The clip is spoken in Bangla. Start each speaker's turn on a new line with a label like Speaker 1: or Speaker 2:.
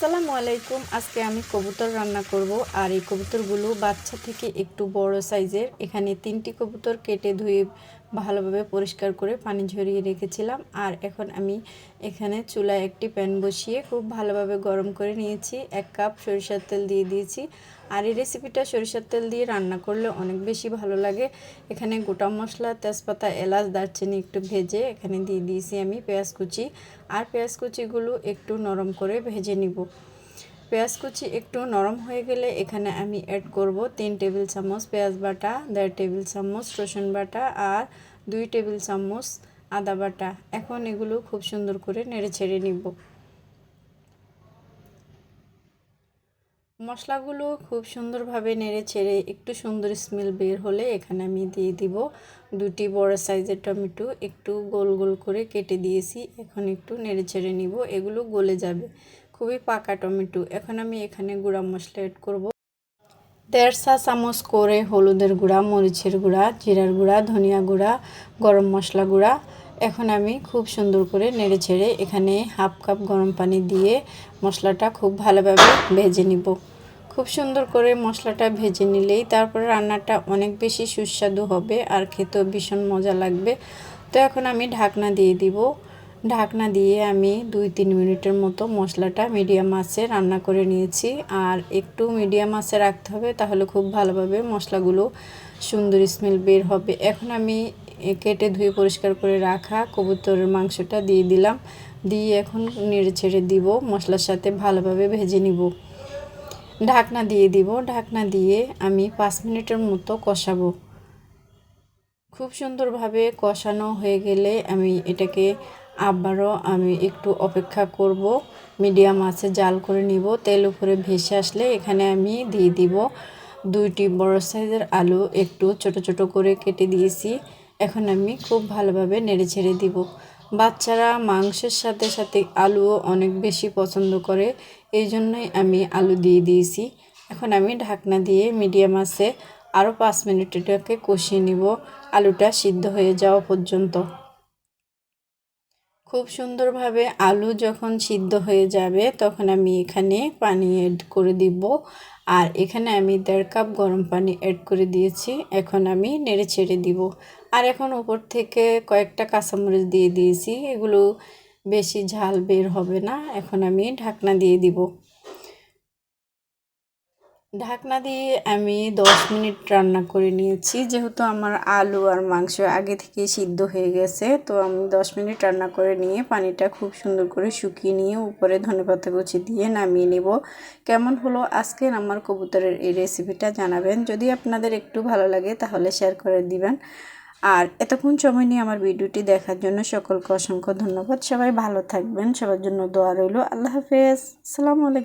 Speaker 1: আসসালামু আলাইকুম। আজকে আমি কবুতর রান্না করব আর এই কবুতরগুলো বাচ্চা থেকে একটু বড় সাইজের। এখানে তিনটি কবুতর কেটে ধুয়ে ভালোভাবে পরিষ্কার করে পানি ঝরিয়ে রেখেছিলাম। আর এখন আমি এখানে চুলায় একটি প্যান বসিয়ে খুব ভালোভাবে গরম করে নিয়েছি। এক কাপ সরিষার তেল দিয়ে দিয়েছি। আর এই রেসিপিটা সরিষার তেল দিয়ে রান্না করলে অনেক বেশি ভালো লাগে। এখানে গোটা মশলা, তেজপাতা, এলাচ, দারচিনি একটু ভেজে এখানে দিয়ে দিয়েছি আমি পেঁয়াজ কুচি। আর পেঁয়াজ কুচিগুলো একটু নরম করে ভেজে নিব। পেঁয়াজ কুচি একটু নরম হয়ে গেলে এখানে আমি অ্যাড করব তিন টেবিল চামচ পেঁয়াজ বাটা, দেড় টেবিল চামচ রসুন বাটা আর দুই টেবিল চামচ আদা বাটা। এখন এগুলো খুব সুন্দর করে নেড়ে ছেড়ে নিব। মশলাগুলো খুব সুন্দরভাবে নেড়ে ছেড়ে একটু সুন্দর স্মেল বের হলে এখানে আমি দিয়ে দিব দুটি বড় সাইজের টমেটো। একটু গোল গোল করে কেটে দিয়েছি, এখন একটু নেড়ে ছেড়ে নিব, এগুলো গলে যাবে। খুবই পাকা টমেটো। এখন আমি এখানে গুঁড়া মশলা এড করব। দেড় চা চামচ করে হলুদের গুঁড়া, মরিচের গুঁড়া, জিরার গুঁড়া, ধনিয়া গুঁড়া, গরম মশলা গুঁড়া। এখন আমি খুব সুন্দর করে নেড়ে ছেড়ে এখানে হাফ কাপ গরম পানি দিয়ে মশলাটা খুব ভালোভাবে ভেজে নিব। খুব সুন্দর করে মশলাটা ভেজে নিলেই তারপরে রান্নাটা অনেক বেশি সুস্বাদু হবে আর খেতেও ভীষণ মজা লাগবে। তো এখন আমি ঢাকনা দিয়ে দিব। ঢাকনা দিয়ে আমি দুই তিন মিনিটের মতো মশলাটা মিডিয়াম আঁচে রান্না করে নিয়েছি। আর একটু মিডিয়াম আঁচে রাখতে হবে, তাহলে খুব ভালোভাবে মশলাগুলো সুন্দর স্মেল বের হবে। এখন আমি কেটে ধুয়ে পরিষ্কার করে রাখা কবুতরের মাংসটা দিয়ে দিলাম। দিয়ে এখন নেড়ে ছেড়ে দিব, মশলার সাথে ভালোভাবে ভেজে নিব। ঢাকনা দিয়ে দিব, ঢাকনা দিয়ে আমি পাঁচ মিনিটের মতো কষাবো। খুব সুন্দরভাবে কষানো হয়ে গেলে আমি এটাকে আবারও আমি একটু অপেক্ষা করব। মিডিয়াম আছে, জাল করে নিব। তেল উপরে ভেসে আসলে এখানে আমি দিয়ে দিব দুইটি বড় সাইজের আলু। একটু ছোট ছোট করে কেটে দিয়েছি। এখন আমি খুব ভালোভাবে নেড়ে ছেড়ে দিব। বাচ্চারা মাংসের সাথে সাথে আলুও অনেক বেশি পছন্দ করে, এই জন্যই আমি আলু দিয়ে দিয়েছি। এখন আমি ঢাকনা দিয়ে মিডিয়াম আছে, আরও পাঁচ মিনিট এটাকে কষিয়ে নিব। আলুটা সিদ্ধ হয়ে যাওয়া পর্যন্ত। খুব সুন্দরভাবে আলু যখন সিদ্ধ হয়ে যাবে, তখন আমি এখানে পানি অ্যাড করে দিব। আর এখানে আমি দেড় কাপ গরম পানি অ্যাড করে দিয়েছি, এখন আমি নেড়ে ছেড়ে দিব। আর এখন উপর থেকে কয়েকটা কাঁচামরিচ দিয়ে দিয়েছি, এগুলো বেশি ঝাল বের হবে না, এখন আমি ঢাকনা দিয়ে দিব। ঢাকনা দিয়ে আমি দশ মিনিট রান্না করে নিয়েছি। যেহেতু আমার আলু আর মাংস আগে থেকে সিদ্ধ হয়ে গেছে, তো আমি দশ মিনিট রান্না করে নিয়ে পানিটা খুব সুন্দর করে শুকিয়ে নিয়ে উপরে ধনেপাতা কুচি দিয়ে নামিয়ে নেব। কেমন হলো আজকের আমার কবুতরের এই রেসিপিটা জানাবেন। যদি আপনাদের একটু ভালো লাগে তাহলে শেয়ার করে দিবেন। আর এতক্ষণ সময় নিয়ে আমার ভিডিওটি দেখার জন্য সকলকে অসংখ্য ধন্যবাদ। সবাই ভালো থাকবেন, সবার জন্য দোয়া রইল। আল্লাহ হাফেজ। আসসালামু আলাইকুম।